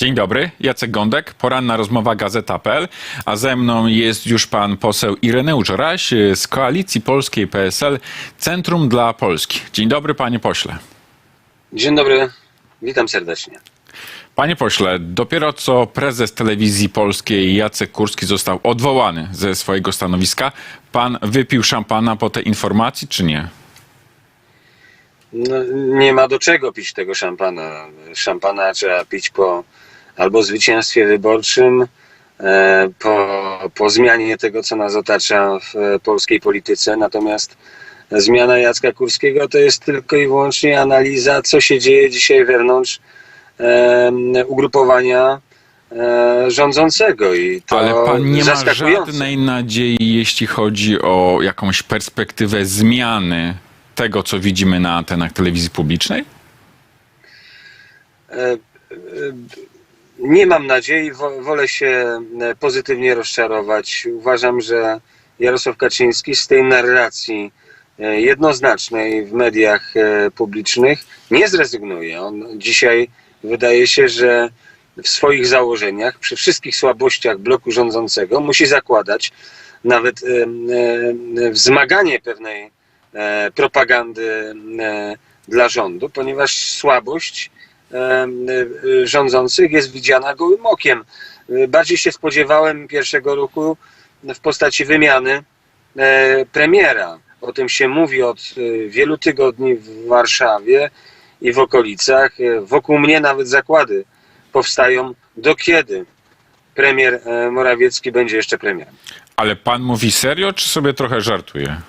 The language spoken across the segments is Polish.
Dzień dobry, Jacek Gądek, poranna rozmowa Gazeta.pl, a ze mną jest już pan poseł Ireneusz Raś z Koalicji Polskiej PSL Centrum dla Polski. Dzień dobry, panie pośle. Dzień dobry, witam serdecznie. Panie pośle, dopiero co prezes telewizji polskiej Jacek Kurski został odwołany ze swojego stanowiska. Pan wypił szampana po tej informacji, czy nie? No, nie ma do czego pić tego szampana. Szampana trzeba pić po albo zwycięstwie wyborczym, e, po, po zmianie tego, co nas otacza w polskiej polityce. Natomiast zmiana Jacka Kurskiego to jest tylko i wyłącznie analiza, co się dzieje dzisiaj wewnątrz ugrupowania e, rządzącego. I to Ale pan nie ma żadnej nadziei, jeśli chodzi o jakąś perspektywę zmiany tego, co widzimy na antenach telewizji publicznej? E, e, Nie mam nadziei, wo- wolę się e, pozytywnie rozczarować. Uważam, że Jarosław Kaczyński z tej narracji e, jednoznacznej w mediach e, publicznych nie zrezygnuje. On dzisiaj wydaje się, że w swoich założeniach, przy wszystkich słabościach bloku rządzącego, musi zakładać nawet wzmaganie pewnej propagandy dla rządu, ponieważ słabość rządzących jest widziana gołym okiem. Bardziej się spodziewałem pierwszego ruchu w postaci wymiany e, premiera. O tym się mówi od e, wielu tygodni w Warszawie i w okolicach. E, Wokół mnie nawet zakłady powstają, do kiedy premier e, Morawiecki będzie jeszcze premierem. Ale pan mówi serio, czy sobie trochę żartuje?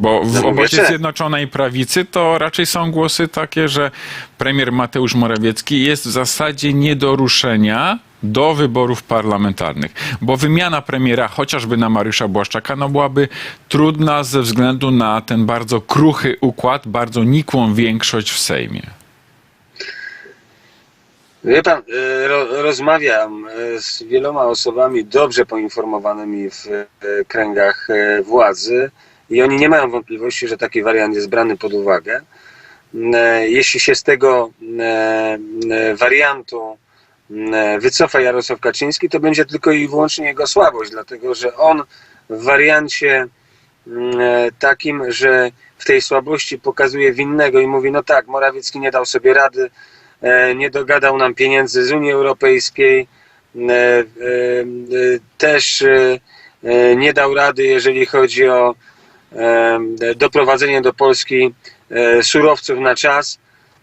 Bo w No, obozie. Zjednoczonej Prawicy to raczej są głosy takie, że premier Mateusz Morawiecki jest w zasadzie nie do ruszenia do wyborów parlamentarnych, bo wymiana premiera chociażby na Mariusza Błaszczaka no byłaby trudna ze względu na ten bardzo kruchy układ, bardzo nikłą większość w Sejmie. Wie pan, ro, rozmawiam e, z wieloma osobami dobrze poinformowanymi w e, kręgach władzy i oni nie mają wątpliwości, że taki wariant jest brany pod uwagę. E, Jeśli się z tego e, e, wariantu wycofa Jarosław Kaczyński, to będzie tylko i wyłącznie jego słabość, dlatego że on w wariancie mm, takim, że w tej słabości pokazuje winnego i mówi, no tak, Morawiecki nie dał sobie rady, nie dogadał nam pieniędzy z Unii Europejskiej, też nie dał rady, jeżeli chodzi o doprowadzenie do Polski e, surowców na czas,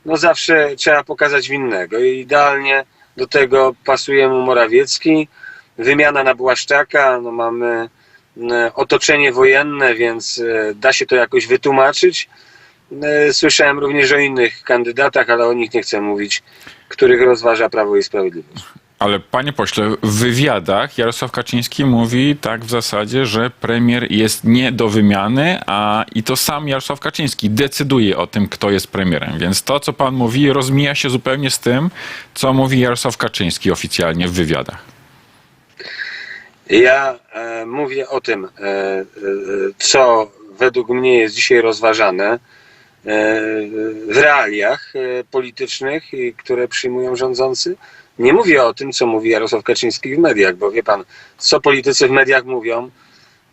no zawsze trzeba pokazać winnego i idealnie do tego pasuje mu Morawiecki. Wymiana na Błaszczaka, no mamy otoczenie wojenne, więc e, da się to jakoś wytłumaczyć. E, Słyszałem również o innych kandydatach, ale o nich nie chcę mówić, których rozważa Prawo i Sprawiedliwość. Ale panie pośle, w wywiadach Jarosław Kaczyński mówi tak w zasadzie, że premier jest nie do wymiany, a i to sam Jarosław Kaczyński decyduje o tym, kto jest premierem. Więc to, co pan mówi, rozmija się zupełnie z tym, co mówi Jarosław Kaczyński oficjalnie w wywiadach. Ja e, mówię o tym, e, e, co według mnie jest dzisiaj rozważane e, w realiach e, politycznych, które przyjmują rządzący. Nie mówię o tym, co mówi Jarosław Kaczyński w mediach, bo wie pan, co politycy w mediach mówią,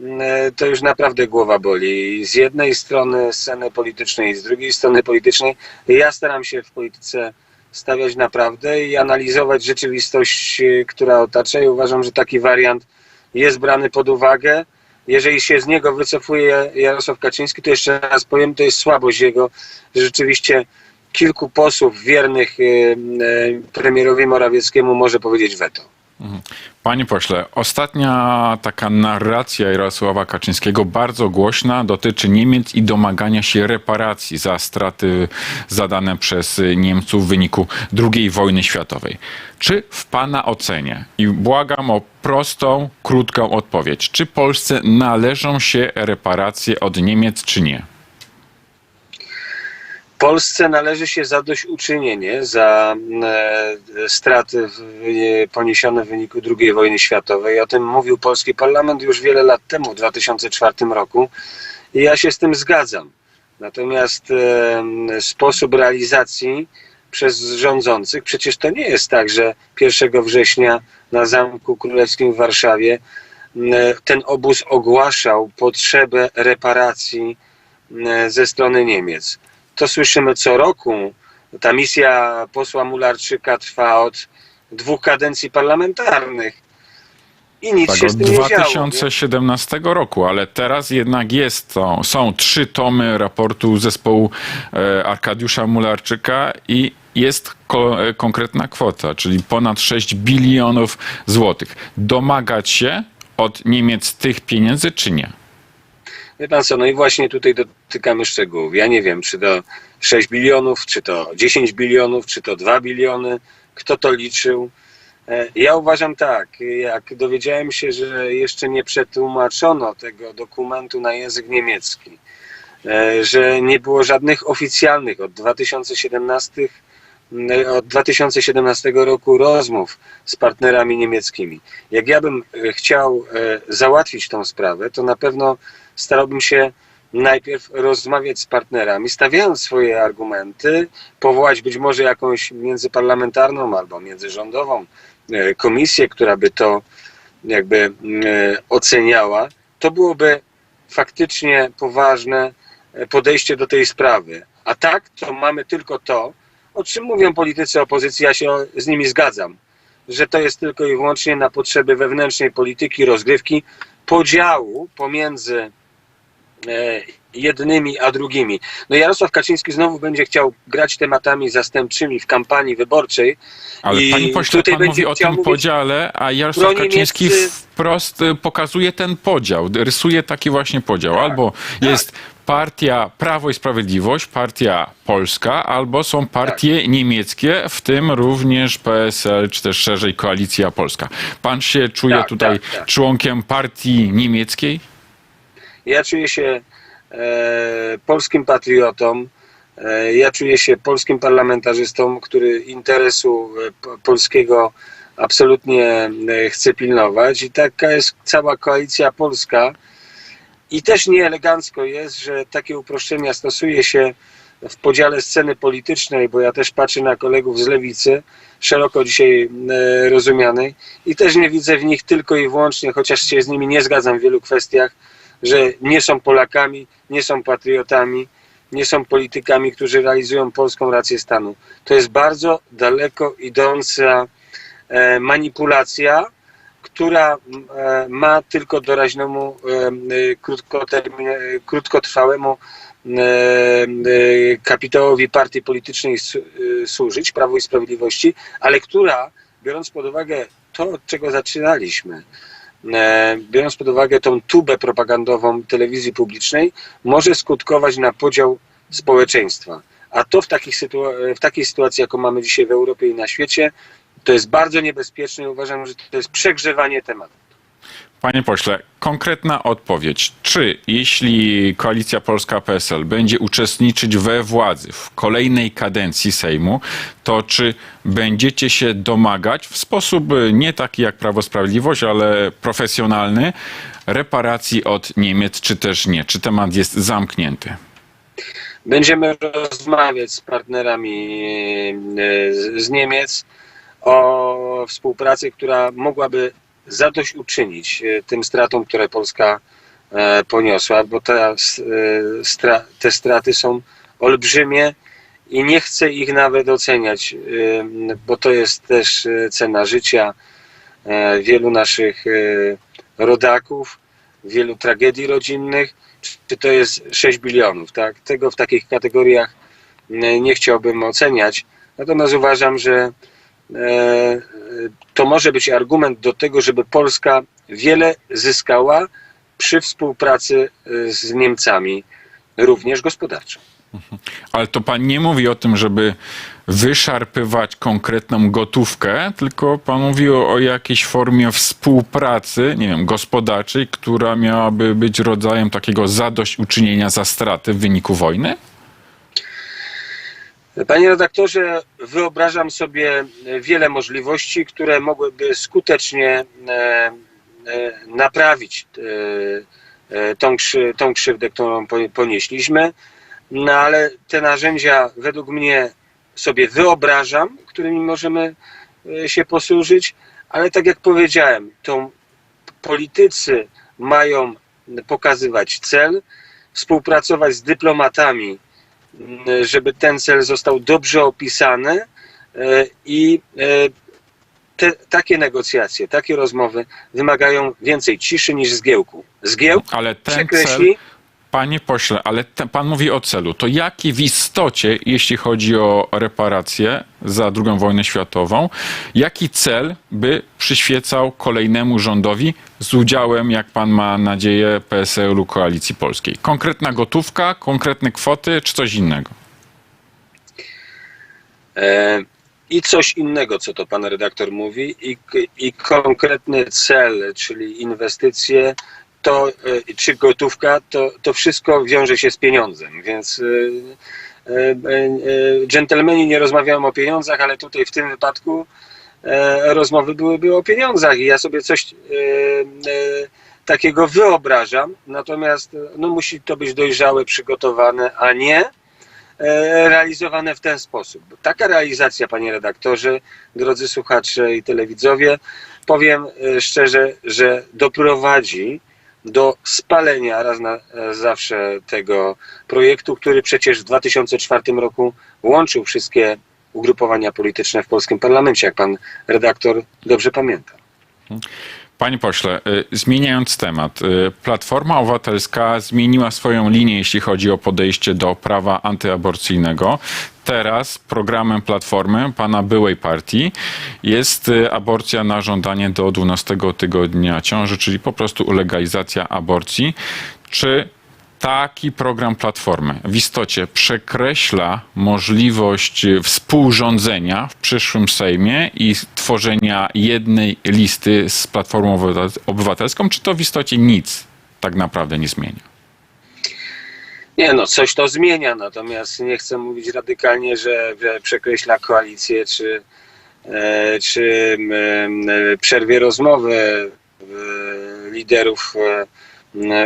e, to już naprawdę głowa boli. Z jednej strony sceny politycznej, z drugiej strony politycznej. Ja staram się w polityce stawiać na prawdę i analizować rzeczywistość, e, która otacza i uważam, że taki wariant jest brany pod uwagę. Jeżeli się z niego wycofuje Jarosław Kaczyński, to jeszcze raz powiem, to jest słabość jego, że rzeczywiście kilku posłów wiernych premierowi Morawieckiemu może powiedzieć weto. Panie pośle, ostatnia taka narracja Jarosława Kaczyńskiego, bardzo głośna, dotyczy Niemiec i domagania się reparacji za straty zadane przez Niemców w wyniku II wojny światowej. Czy w Pana ocenie, i błagam o prostą, krótką odpowiedź, czy Polsce należą się reparacje od Niemiec, czy nie? Polsce należy się zadośćuczynienie za e, straty e, poniesione w wyniku II wojny światowej. O tym mówił polski parlament już wiele lat temu, w 2004 roku. I ja się z tym zgadzam. Natomiast e, sposób realizacji przez rządzących. Przecież to nie jest tak, że 1 września na Zamku Królewskim w Warszawie ten obóz ogłaszał potrzebę reparacji ze strony Niemiec. To słyszymy co roku. Ta misja posła Mularczyka trwa od dwóch kadencji parlamentarnych. I nic Tak, się od z tym nie działo. nie? 2017 roku, ale teraz jednak jest to, są trzy tomy raportu zespołu e, Arkadiusza Mularczyka i jest ko, e, konkretna kwota, czyli ponad 6 bilionów złotych. Domagać się od Niemiec tych pieniędzy, czy nie? Co, no i właśnie tutaj dotykamy szczegółów. Ja nie wiem, czy to 6 bilionów, czy to 10 bilionów, czy to 2 biliony, kto to liczył. E, Ja uważam tak, jak dowiedziałem się, że jeszcze nie przetłumaczono tego dokumentu na język niemiecki, e, że nie było żadnych oficjalnych od 2017, m, od 2017 roku rozmów z partnerami niemieckimi. Jak ja bym e, chciał e, załatwić tą sprawę, to na pewno starałbym się najpierw rozmawiać z partnerami, stawiając swoje argumenty, powołać być może jakąś międzyparlamentarną albo międzyrządową e, komisję, która by to jakby e, oceniała. To byłoby faktycznie poważne e, podejście do tej sprawy. A tak, to mamy tylko to, o czym mówią politycy opozycji, ja się z nimi zgadzam, że to jest tylko i wyłącznie na potrzeby wewnętrznej polityki, rozgrywki, podziału pomiędzy jednymi a drugimi. No Jarosław Kaczyński znowu będzie chciał grać tematami zastępczymi w kampanii wyborczej. Ale I panie pośle, tutaj pan mówi o tym podziale, a Jarosław Kaczyński niemieccy- wprost y, pokazuje ten podział, rysuje taki właśnie podział. Tak, Albo jest partia Prawo i Sprawiedliwość, partia polska, albo są partie Tak. niemieckie, w tym również PSL, czy też szerzej Koalicja Polska. Pan się czuje Tak, tutaj tak, tak. członkiem partii niemieckiej? Ja czuję się e, polskim patriotą. E, ja czuję się polskim parlamentarzystą, który interesu e, po- polskiego absolutnie chce pilnować. I taka jest cała koalicja polska. I też nieelegancko jest, że takie uproszczenia stosuje się w podziale sceny politycznej, bo ja też patrzę na kolegów z lewicy, szeroko dzisiaj rozumianej, i też nie widzę w nich tylko i wyłącznie, chociaż się z nimi nie zgadzam w wielu kwestiach, że nie są Polakami, nie są patriotami, nie są politykami, którzy realizują polską rację stanu. To jest bardzo daleko idąca e, manipulacja, która e, ma tylko doraźnemu, e, krótkotrwałemu kapitałowi partii politycznej służyć, Prawo i Sprawiedliwości, ale która, biorąc pod uwagę to, od czego zaczynaliśmy, biorąc pod uwagę tą tubę propagandową telewizji publicznej, może skutkować na podział społeczeństwa. A to w, w takiej sytuacji, jaką mamy dzisiaj w Europie i na świecie, to jest bardzo niebezpieczne i uważam, że to jest przegrzewanie tematu. Panie pośle, konkretna odpowiedź. Czy jeśli Koalicja Polska PSL będzie uczestniczyć we władzy w kolejnej kadencji Sejmu, to czy będziecie się domagać w sposób y, nie taki jak Prawo Sprawiedliwość, ale profesjonalny reparacji od Niemiec, czy też nie? Czy temat jest zamknięty? Będziemy rozmawiać z partnerami e, z Niemiec o współpracy, która mogłaby zadośćuczynić e, tym stratom, które Polska e, poniosła, bo te, e, te straty są olbrzymie i nie chcę ich nawet oceniać, bo to jest też cena życia wielu naszych rodaków, wielu tragedii rodzinnych czy to jest 6 bilionów, tak? Tego w takich kategoriach nie chciałbym oceniać. Natomiast uważam, że to może być argument do tego, żeby Polska wiele zyskała przy współpracy e, z Niemcami, również gospodarczo. Ale to pan nie mówi o tym, żeby wyszarpywać konkretną gotówkę, tylko pan mówi o, o jakiejś formie współpracy, nie wiem, gospodarczej, która miałaby być rodzajem takiego zadośćuczynienia za straty w wyniku wojny? Panie redaktorze, wyobrażam sobie wiele możliwości, które mogłyby skutecznie e, e, naprawić e, tą, tą krzywdę, którą po- ponieśliśmy. No ale te narzędzia według mnie sobie wyobrażam, którymi możemy się posłużyć, ale tak jak powiedziałem, to politycy mają pokazywać cel, współpracować z dyplomatami, żeby ten cel został dobrze opisany e, i e, te, takie negocjacje, takie rozmowy wymagają więcej ciszy niż zgiełku. Zgiełk Ale ten cel, przekreśli panie pośle, ale te, pan mówi o celu. To jaki w istocie, jeśli chodzi o reparacje za II wojnę światową, jaki cel by przyświecał kolejnemu rządowi z udziałem, jak pan ma nadzieję, PSL-u Koalicji Polskiej? Konkretna gotówka, konkretne kwoty, czy coś innego? E, I coś innego, co to pan redaktor mówi, i, i konkretny cel, czyli inwestycje, to, e, czy gotówka, to, to wszystko wiąże się z pieniądzem, więc e, e, dżentelmeni nie rozmawiają o pieniądzach, ale tutaj w tym wypadku rozmowy byłyby o pieniądzach i ja sobie coś takiego wyobrażam, natomiast no, musi to być dojrzałe, przygotowane, a nie realizowane w ten sposób. Taka realizacja, panie redaktorze, drodzy słuchacze i telewidzowie, powiem szczerze, że doprowadzi do spalenia raz na e, zawsze tego projektu, który przecież w 2004 roku łączył wszystkie ugrupowania polityczne w polskim parlamencie, jak pan redaktor dobrze pamięta. Panie pośle, y, zmieniając temat, y, Platforma Obywatelska zmieniła swoją linię, jeśli chodzi o podejście do prawa antyaborcyjnego. Teraz programem Platformy, pana byłej partii, jest y, aborcja na żądanie do 12 tygodnia ciąży, czyli po prostu legalizacja aborcji. Czy taki program Platformy w istocie przekreśla możliwość współrządzenia w przyszłym Sejmie i tworzenia jednej listy z Platformą Obywatel- Obywatelską, czy to w istocie nic tak naprawdę nie zmienia? Nie no, coś to zmienia, natomiast nie chcę mówić radykalnie, że przekreśla koalicję, czy, e, czy e, przerwie rozmowy e, liderów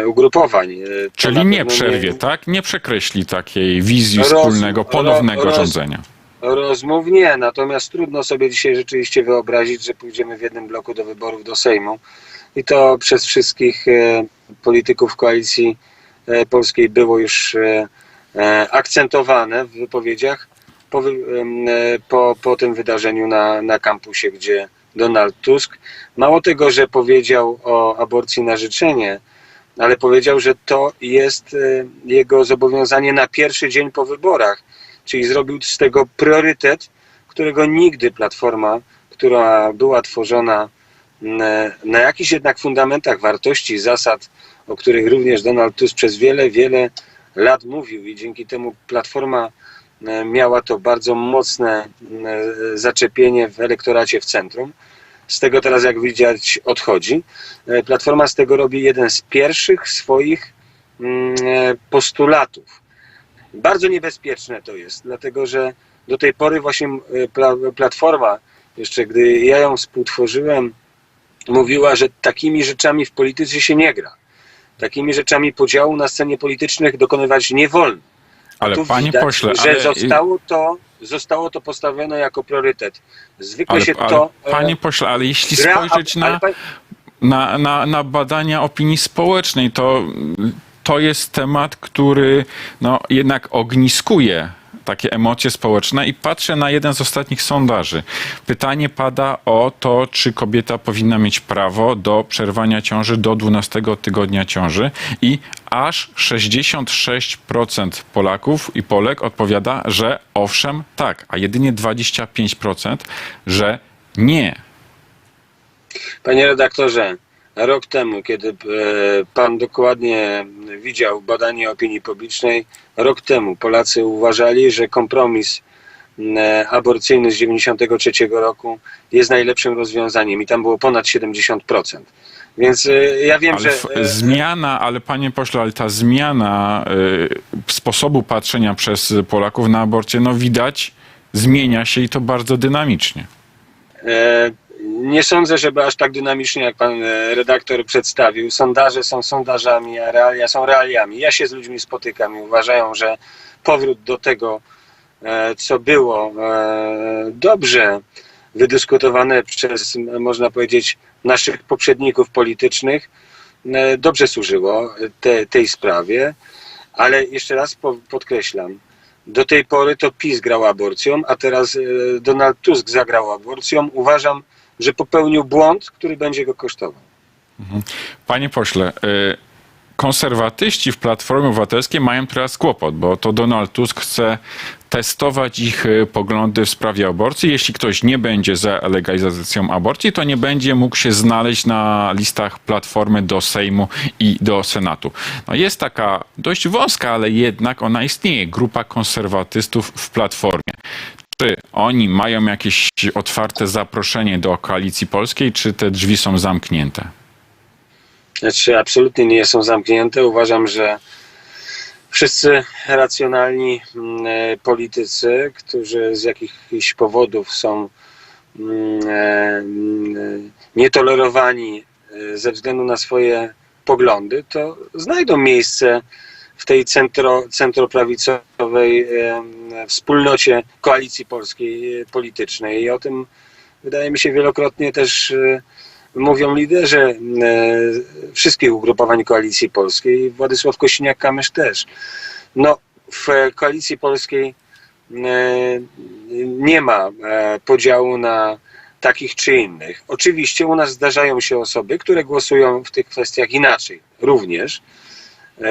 ugrupowań. To Czyli nie przerwie, tak? Nie przekreśli takiej wizji Roz- wspólnego, ponownego roz- rządzenia. Rozmów nie, natomiast trudno sobie dzisiaj rzeczywiście wyobrazić, że pójdziemy w jednym bloku do wyborów do Sejmu i to przez wszystkich polityków koalicji polskiej było już e, e, akcentowane w wypowiedziach po, e, po, po tym wydarzeniu na, na kampusie, gdzie Donald Tusk. Mało tego, że powiedział o aborcji na życzenie, ale powiedział, że to jest e, jego zobowiązanie na pierwszy dzień po wyborach czyli zrobił z tego priorytet, którego nigdy Platforma, która była tworzona na jakichś jednak fundamentach wartości, zasad, o których również Donald Tusk przez wiele, wiele lat mówił i dzięki temu Platforma e, miała to bardzo mocne e, zaczepienie w elektoracie w centrum. Z tego teraz, jak widać, odchodzi. E, Platforma z tego robi jeden z pierwszych swoich mm, postulatów. Bardzo niebezpieczne to jest, dlatego że do tej pory właśnie pla- Platforma, jeszcze gdy ja ją współtworzyłem, mówiła, że takimi rzeczami w polityce się nie gra. Takimi rzeczami podziału na scenie politycznych dokonywać nie wolno. Ale panie widać, pośle, że ale, zostało, to, zostało to postawione jako priorytet. Zwykle ale, się ale to. e, panie pośle, ale jeśli gra, spojrzeć na... pan- na, na, na badania opinii społecznej. To, to jest temat, który no, jednak ogniskuje takie emocje społeczne i patrzę na jeden z ostatnich sondaży. Pytanie pada o to, czy kobieta powinna mieć prawo do przerwania ciąży do 12 tygodnia ciąży i aż 66% Polaków i Polek odpowiada, że owszem, tak, a jedynie 25%, że nie. Panie redaktorze, rok temu, kiedy e, pan dokładnie widział badanie opinii publicznej, rok temu Polacy uważali, że kompromis e, aborcyjny z 93 roku jest najlepszym rozwiązaniem i tam było ponad 70%. Więc e, ja wiem, Ale że zmiana, ale panie pośle, ale ta zmiana sposobu patrzenia przez Polaków na aborcję, no widać, zmienia się i to bardzo dynamicznie. E, Nie sądzę, żeby aż tak dynamicznie, jak pan e, redaktor przedstawił. Sondaże są sondażami, a realia są realiami. Ja się z ludźmi spotykam i uważają, że powrót do tego e, co było e, dobrze wydyskutowane przez, można powiedzieć, naszych poprzedników politycznych, dobrze służyło te, tej sprawie, ale jeszcze raz po, podkreślam, do tej pory to PiS grał aborcją, a teraz Donald Tusk zagrał aborcją. Uważam, że popełnił błąd, który będzie go kosztował. Panie pośle, y, konserwatyści w Platformie Obywatelskiej mają teraz kłopot, bo to Donald Tusk chce testować ich y, poglądy w sprawie aborcji. Jeśli ktoś nie będzie za legalizacją aborcji, to nie będzie mógł się znaleźć na listach Platformy do Sejmu i do Senatu. No jest taka dość wąska, ale jednak ona istnieje, grupa konserwatystów w Platformie. Czy oni mają jakieś otwarte zaproszenie do koalicji polskiej, czy te drzwi są zamknięte? Znaczy, absolutnie nie są zamknięte. Uważam, że wszyscy racjonalni mm, e, politycy, którzy z jakichś powodów są mm, e, mm, nietolerowani e, ze względu na swoje poglądy, to znajdą miejsce w tej centro, centroprawicowej wspólnocie koalicji polskiej e, politycznej. I o tym wydaje mi się wielokrotnie też e, mówią liderzy e, wszystkich ugrupowań koalicji polskiej, Władysław Kosiniak-Kamysz też. No, w koalicji polskiej nie ma podziału na takich czy innych. Oczywiście u nas zdarzają się osoby, które głosują w tych kwestiach inaczej. Również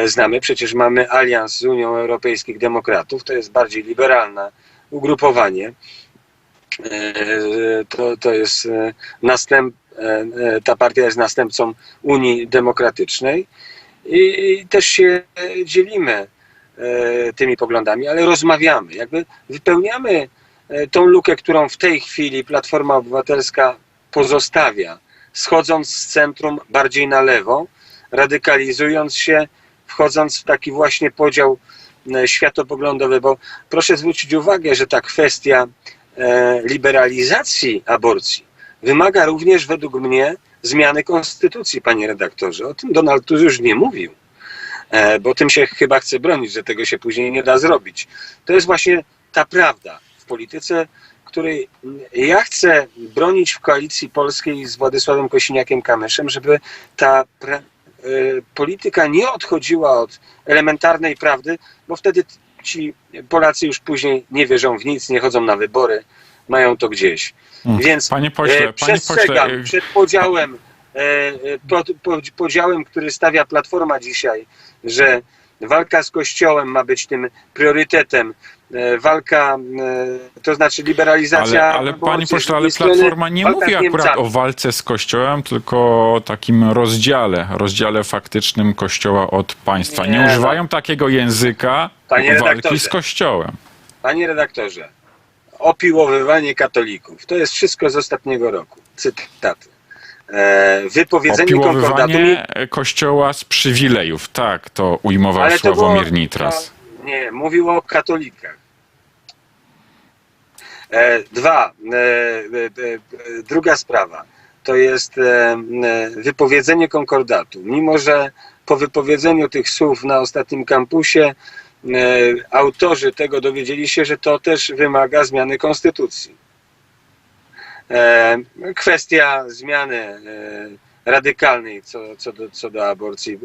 znamy, przecież mamy alians z Unią Europejskich Demokratów, to jest bardziej liberalne ugrupowanie. E, To, to jest e, następ, e, e, ta partia jest następcą Unii Demokratycznej. I, też się e, dzielimy e, tymi poglądami, ale rozmawiamy, jakby wypełniamy e, tą lukę, którą w tej chwili Platforma Obywatelska pozostawia, schodząc z centrum bardziej na lewo, radykalizując się, wchodząc w taki właśnie podział e, światopoglądowy, bo proszę zwrócić uwagę, że ta kwestia e, liberalizacji aborcji wymaga również według mnie zmiany konstytucji, panie redaktorze. O tym Donald Tusk już nie mówił, e, bo tym się chyba chce bronić, że tego się później nie da zrobić. To jest właśnie ta prawda w polityce, której ja chcę bronić w koalicji polskiej z Władysławem Kosiniakiem-Kamyszem, żeby ta polityka nie odchodziła od elementarnej prawdy, bo wtedy ci Polacy już później nie wierzą w nic, nie chodzą na wybory, mają to gdzieś. Więc Panie pośle, e, panie pośle, przestrzegam e, przed podziałem, e, e, pod, pod, podziałem, który stawia Platforma dzisiaj, że walka z Kościołem ma być tym priorytetem. E, Walka, e, to znaczy liberalizacja. Ale, ale z pośle, ale Platforma nie mówi akurat o walce z Kościołem, tylko o takim rozdziale, rozdziale faktycznym Kościoła od państwa. Nie, Nie, no. używają takiego języka walki z Kościołem. Panie redaktorze, opiłowywanie katolików. To jest wszystko z ostatniego roku. Cytaty. E, wypowiedzenie konkordatu. Kościoła z przywilejów. Tak, to ujmował Ale Sławomir było- Nitras. No, nie, mówił o katolikach. E, dwa, e, druga sprawa to jest wypowiedzenie konkordatu. Mimo, że po wypowiedzeniu tych słów na ostatnim kampusie autorzy tego dowiedzieli się, że to też wymaga zmiany konstytucji. E, kwestia zmiany e, radykalnej co, co, do, co do aborcji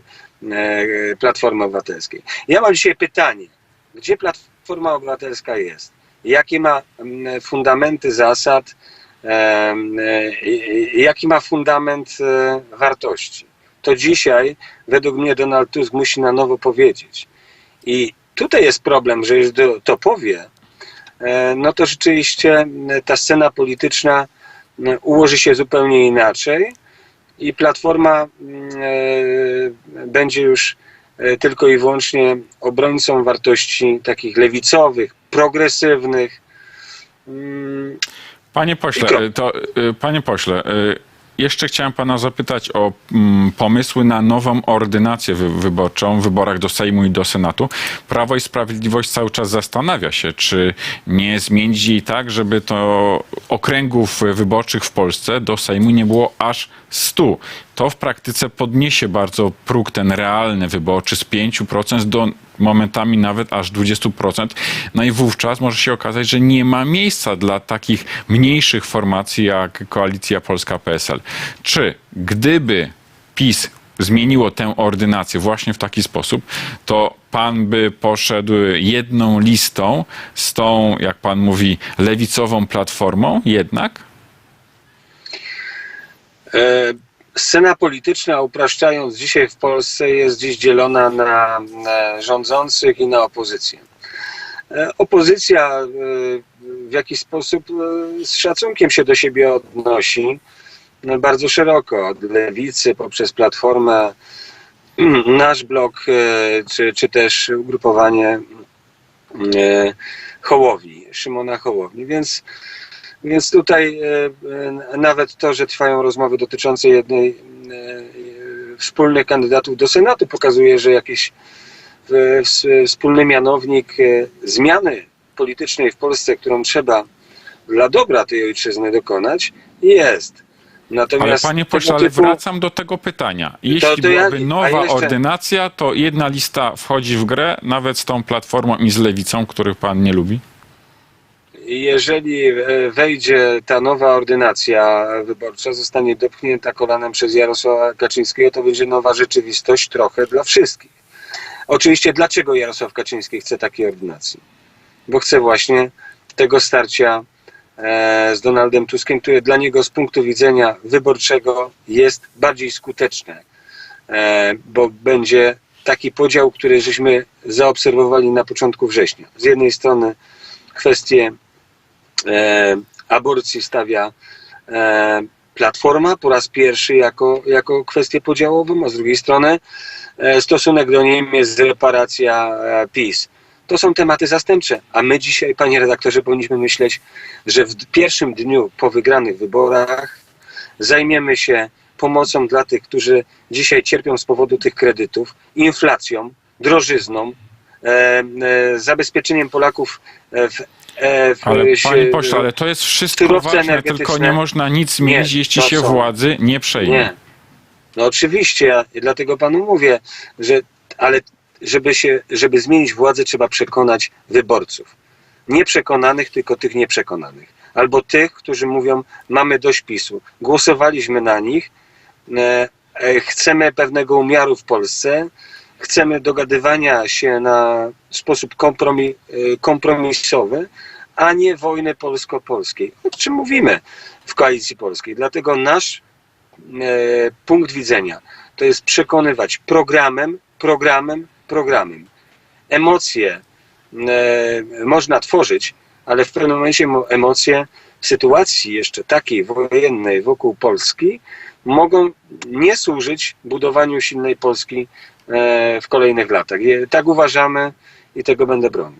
e, Platformy Obywatelskiej. Ja mam dzisiaj pytanie, gdzie Platforma Obywatelska jest? Jakie ma fundamenty zasad? Jaki ma fundament wartości? To dzisiaj, według mnie, Donald Tusk musi na nowo powiedzieć. I tutaj jest problem, że jeśli to- powie, no to rzeczywiście m, ta scena polityczna ułoży się zupełnie inaczej i Platforma e, będzie już e, tylko i wyłącznie obrońcą wartości takich lewicowych, progresywnych. Mm, Panie pośle, to, panie pośle, jeszcze chciałem pana zapytać o mm, pomysły na nową ordynację wy, wyborczą w wyborach do Sejmu i do Senatu. Prawo i Sprawiedliwość cały czas zastanawia się, czy nie zmienić jej tak, żeby to okręgów wyborczych w Polsce do Sejmu nie było aż 100. To w praktyce podniesie bardzo próg ten realny wyborczy z 5% do momentami nawet aż 20%. No i wówczas może się okazać, że nie ma miejsca dla takich mniejszych formacji jak Koalicja Polska PSL. Czy gdyby PiS zmieniło tę ordynację właśnie w taki sposób, to pan by poszedł jedną listą z tą, jak pan mówi, lewicową platformą jednak? E, Scena polityczna, upraszczając dzisiaj w Polsce, jest dziś dzielona na, rządzących i na opozycję. E, Opozycja e, w jakiś sposób e, z szacunkiem się do siebie odnosi no, bardzo szeroko, od lewicy poprzez platformę, nasz blok, czy, czy też ugrupowanie Hołowni, Szymona Hołowni. Więc więc tutaj e, e, nawet to, że trwają rozmowy dotyczące jednej e, wspólnych kandydatów do Senatu pokazuje, że jakiś wspólny mianownik zmiany politycznej w Polsce, którą trzeba dla dobra tej ojczyzny dokonać, jest. Ale Natomiast panie tego pośle, ale typu- wracam do tego pytania. Jeśli to ja- byłaby a nowa jeszcze- ordynacja, to jedna lista wchodzi w grę, nawet z tą platformą i z lewicą, których pan nie lubi? Jeżeli e, wejdzie ta nowa ordynacja wyborcza, zostanie dopchnięta kolanem przez Jarosława Kaczyńskiego, to będzie nowa rzeczywistość trochę dla wszystkich. Oczywiście, dlaczego Jarosław Kaczyński chce takiej ordynacji? Bo chce właśnie tego starcia e, z Donaldem Tuskiem, które dla niego z punktu widzenia wyborczego jest bardziej skuteczne, e, bo będzie taki podział, który żeśmy zaobserwowali na początku września. Z jednej strony kwestie aborcji stawia e, Platforma po raz pierwszy jako, jako kwestię podziałową, a z drugiej strony e, stosunek do Niemiec, reparacja e, PiS. To są tematy zastępcze, a my dzisiaj, panie redaktorze, powinniśmy myśleć, że w pierwszym dniu po wygranych wyborach zajmiemy się pomocą dla tych, którzy dzisiaj cierpią z powodu tych kredytów, inflacją, drożyzną, e, e, zabezpieczeniem Polaków e, e, w Ale się- panie pośle, ale to jest wszystko ważne, tylko nie można nic zmienić, Nie, jeśli się są- władzy nie przejmie. Nie. No oczywiście, ja dlatego panu mówię, że ale żeby się, żeby zmienić władzę, trzeba przekonać wyborców. Nie przekonanych, tylko tych nieprzekonanych. Albo tych, którzy mówią, mamy dość PiSu. Głosowaliśmy na nich, e, e, chcemy pewnego umiaru w Polsce, chcemy dogadywania się na sposób kompromi, e, kompromisowy, a nie wojny polsko-polskiej. O czym mówimy w koalicji polskiej. Dlatego nasz e, punkt widzenia to jest przekonywać programem, programem, programem. Emocje e, można tworzyć, ale w pewnym momencie mo- emocje w sytuacji jeszcze takiej wojennej wokół Polski mogą nie służyć budowaniu silnej Polski w kolejnych latach. Tak uważamy i tego będę bronił.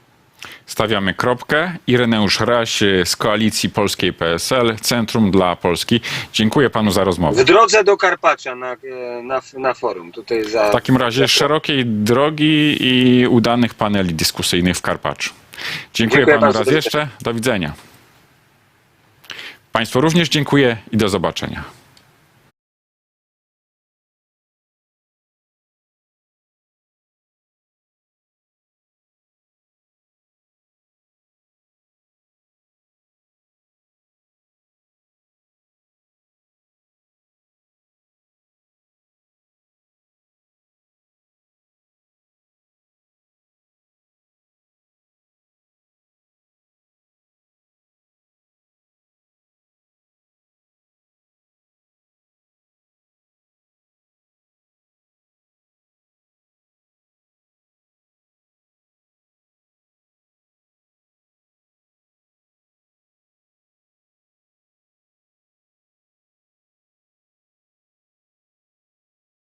Stawiamy kropkę. Ireneusz Raś z Koalicji Polskiej PSL, Centrum dla Polski. Dziękuję panu za rozmowę. W drodze do Karpacza na, e, na, na forum. Tutaj za, W takim razie szerokiej drogi i udanych paneli dyskusyjnych w Karpaczu. Dziękuję, Dziękuję panu raz jeszcze. Do widzenia. Państwu również dziękuję i do zobaczenia.